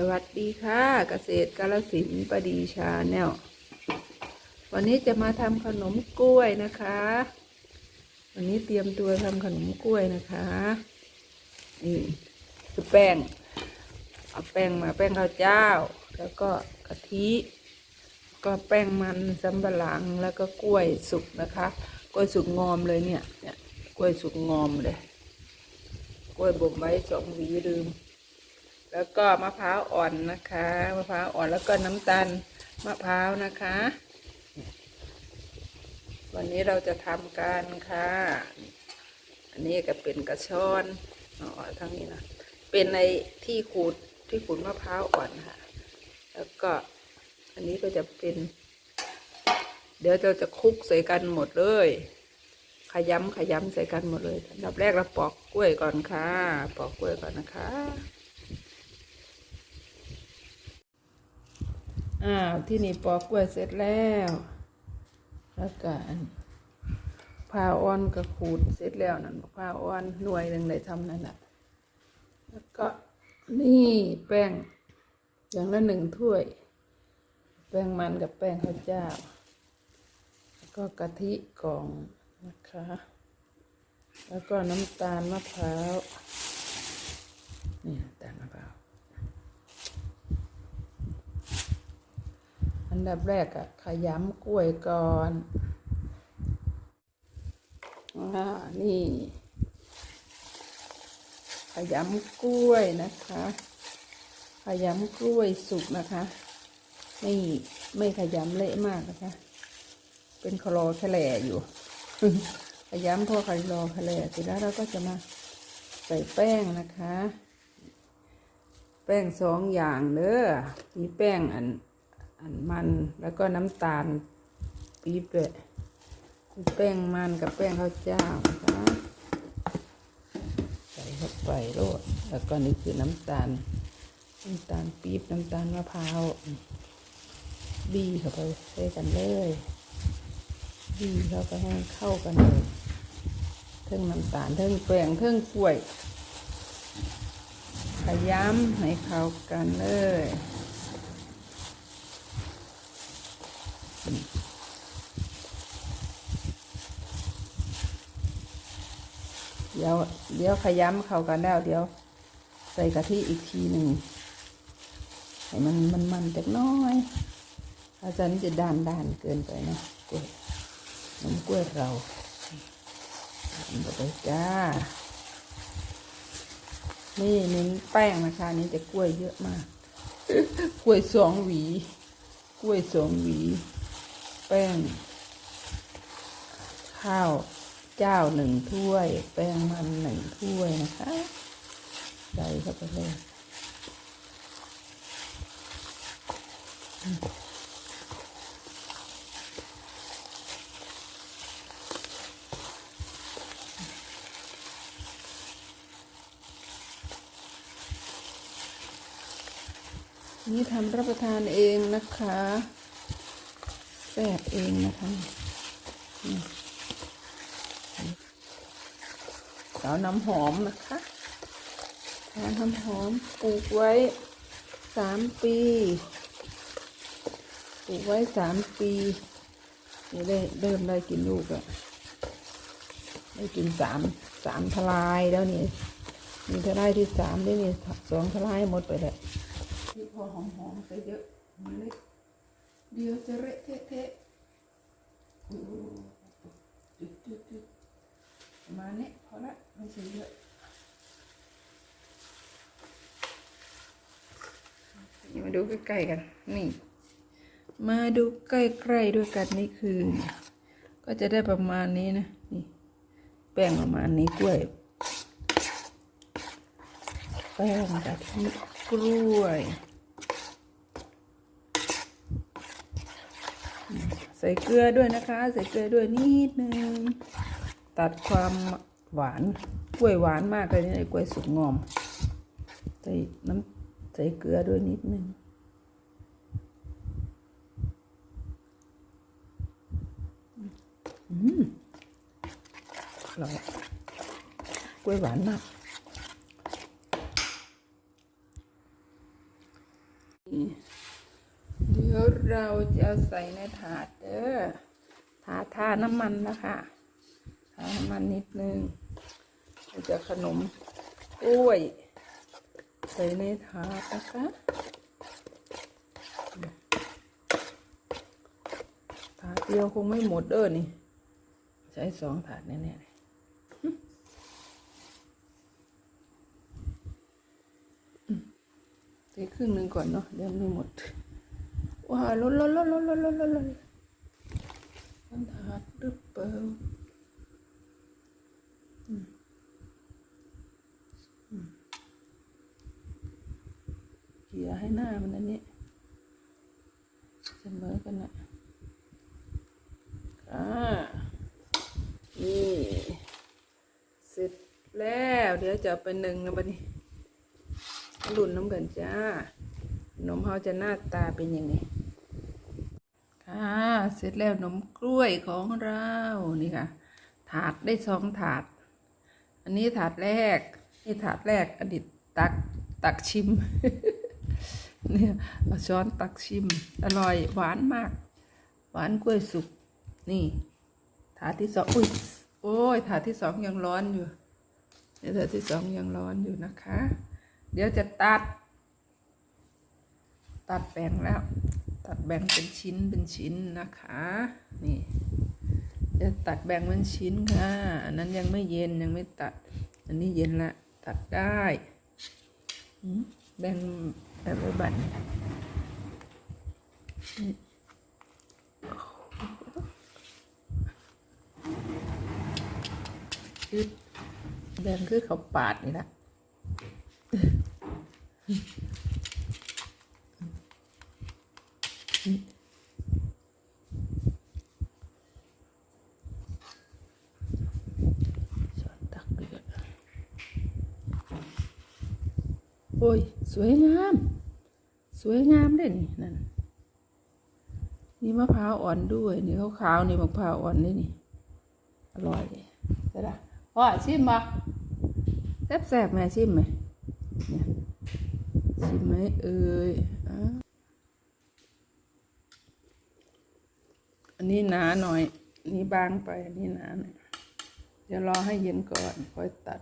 สวัสดีค่ะเกษตรกาลสินประดีชาแนลวันนี้จะมาทำขนมกล้วยนะคะ วันนี้เตรียมตัวทำขนมกล้วยนะคะนี่คือแป้งเอาแป้งมาแป้งข้าวเจ้า แล้วก็กะทิ ก็แป้งมันสำปะหลังแล้วก็กล้วยสุกนะคะ กล้วยสุกงอมเลยเนี่ยเนี่ยกล้วยสุกงอมเลย กล้วยบ่มไว้สองหวีลืม แล้วก็มะพร้าวอ่อนนะคะ มะพร้าวอ่อนแล้วก็น้ำตาลมะพร้าวนะคะ วันนี้เราจะทำกันค่ะ อันนี้ก็เป็นกระชอนอ๋อทั้งนี้นะเป็นในที่ขูดที่ขูดมะพร้าวอ่อนค่ะ แล้วก็อันนี้ก็จะเป็น เดี๋ยวเราจะคลุกใส่กันหมดเลย ขยำขยำใส่กันหมดเลยอันดับแรกเราปอกกล้วยก่อนค่ะ ปอกกล้วยก่อนนะคะ อ้าวที่นี่ปอกกล้วยเสร็จแล้ว แล้วก็อันผ้าอ้อนก็ขูดเสร็จแล้วนั่นผ้าอ้อนหน่วยหนึ่งเลยทำนั่นแหละแล้วก็นี่แป้งอย่างละหนึ่งถ้วย แป้งมันกับแป้งข้าวเจ้า แล้วก็กะทิกล่องนะคะ แล้วก็น้ำตาลมะพร้าวนี่น้ำตาลมะพร้าว อันดับแรกอะขยำกล้วยก่อนอ่านี่ ขยำกล้วยนะคะ ขยำกล้วยสุกนะคะ ไม่ไม่ขยำเละมากนะคะ เป็นคลอแคลอยู่ขยำพอคลอแคลเสร็จแล้วเราก็จะมาใส่แป้งนะคะ แป้งสองอย่างเด้อมีแป้งอัน อันมันแล้วก็น้ำตาลปี๊บด้วยแป้งมันกับแป้งข้าวเจ้านะคะใส่เข้าไปโลดแล้วก็นี่คือน้ำตาล น้ำตาลปี๊บน้ำตาลมะพร้าวบี้เข้าไปใส่กันเลยบี้เข้าไปให้เข้ากันเลยเทิงน้ำตาลเทิงแป้งเทิงกล้วย ขยำให้เข้ากันเลย เดี๋ยวเดี๋ยวขย้ำเข้ากันแล้วเดี๋ยว ใส่กะทิอีกทีหนึ่งให้มันมันมันจักน้อย อาจารย์นี่จะด้านด้านเกินไปนะกล้วยน้ำกล้วยเราทำไปจ้า นี่น้นแป้งนะคะนี่จะกล้วยเยอะมาก กล้วยสองหวี กล้วยสองหวี แป้ง ข้าว เจ้าหนึ่งถ้วย แป้งมันหนึ่งถ้วยนะคะ ใส่เข้าไปเลยนี่ทำรับประทานเองนะคะแซ่บเองนะคะ สาวน้ำหอมนะคะสาวน้ำหอมปลูกไว้สามปีปลูกไว้สามปีนี่ได้เริ่มได้กินลูกอะได้กินสามสามทลายแล้วนี่มีทลายที่สามได้นี่สองทลายหมดไปแล้วที่พอหอมหอมๆไปเยอะมันเล็กเดียวจะเละเทะเทะๆอู้ มาณนี้พอเยอะนี่มาดูใกล้ๆกัน นี่ มาดูใกล้ๆด้วยกันนี่คือ ก็จะได้ประมาณนี้นะ นี่ แป้งประมาณนี้กล้วย แป้งกะทิกล้วยใส่เกลือด้วยนะคะ ใส่เกลือด้วยนิดนึง ตัดความ หวานกล้วยหวานมากเลยนี่ไอ้กล้วยสุกงอม ใส่น้ำใส่เกลือด้วยนิดนึงอืมอร่อยกล้วยหวานมากเดี๋ยวเราจะใส่ในถาดเด้อถาดทาน้ำมันนะคะาน้ำมันนิดนึงเราจะขนมกล้วย ใส่ในถาดนะคะถาดเดียวคงไม่หมดเด้อนี่ ใช้สองถาดแน่ๆเลยครึ่งหนึ่งก่อนเนาะเดี๋ยวไม่หมดว้าวล้นล้นล้นล้นล้นล้นล้นล้นมันถาดหรือเปล่าอืมอืม เกี่ยให้หน้ามันอันนี้เสมอกันนะอ่านี่เสร็จแล้วเดี๋ยวจะเอาไปหนึ่งนะบัดนี้รุ่นน้ำกันจ้านมเขาจะหน้าตาเป็นยังไงค่ะเสร็จแล้วนมกล้วยของเรานี่ค่ะ ถาดได้สองถาด อันนี้ถาดแรกนี่ถาดแรกอดีตตักตักชิม เนี่ยเอาช้อนตักชิม อร่อยหวานมาก หวานกล้วยสุก นี่ ถาดที่สองอุ้ยโอ้ยถาดที่สองยังร้อนอยู่นี่ถาดที่สองยังร้อนอยู่นะคะ เดี๋ยวจะตัด ตัดแบ่งแล้ว ตัดแบ่งเป็นชิ้นเป็นชิ้นนะคะ นี่จะตัดแบ่งเป็นชิ้นค่ะอันนั้นยังไม่เย็นยังไม่ตัด อันนี้เย็นละ ตัดได้ แบ่ง แบบไว้บันคือแบ่งคือเขาปาดนี่ละช้อนตักเดือดโอ้ย สวยงาม สวยงามเลยนี่นั่นนี่มะพร้าวอ่อนด้วย นี่ขาวๆนี่มะพร้าวอ่อนนี่นี่อร่อยเลยใช่ละพ่อชิมมาแซ่บๆไหมชิมไหมเนี่ยชิมไหมเอ่ยอันนี้หนาหน่อยนนี้บางไปอันนี้หนาหน่อยเดี๋ยวรอให้เย็นก่อนค่อยตัด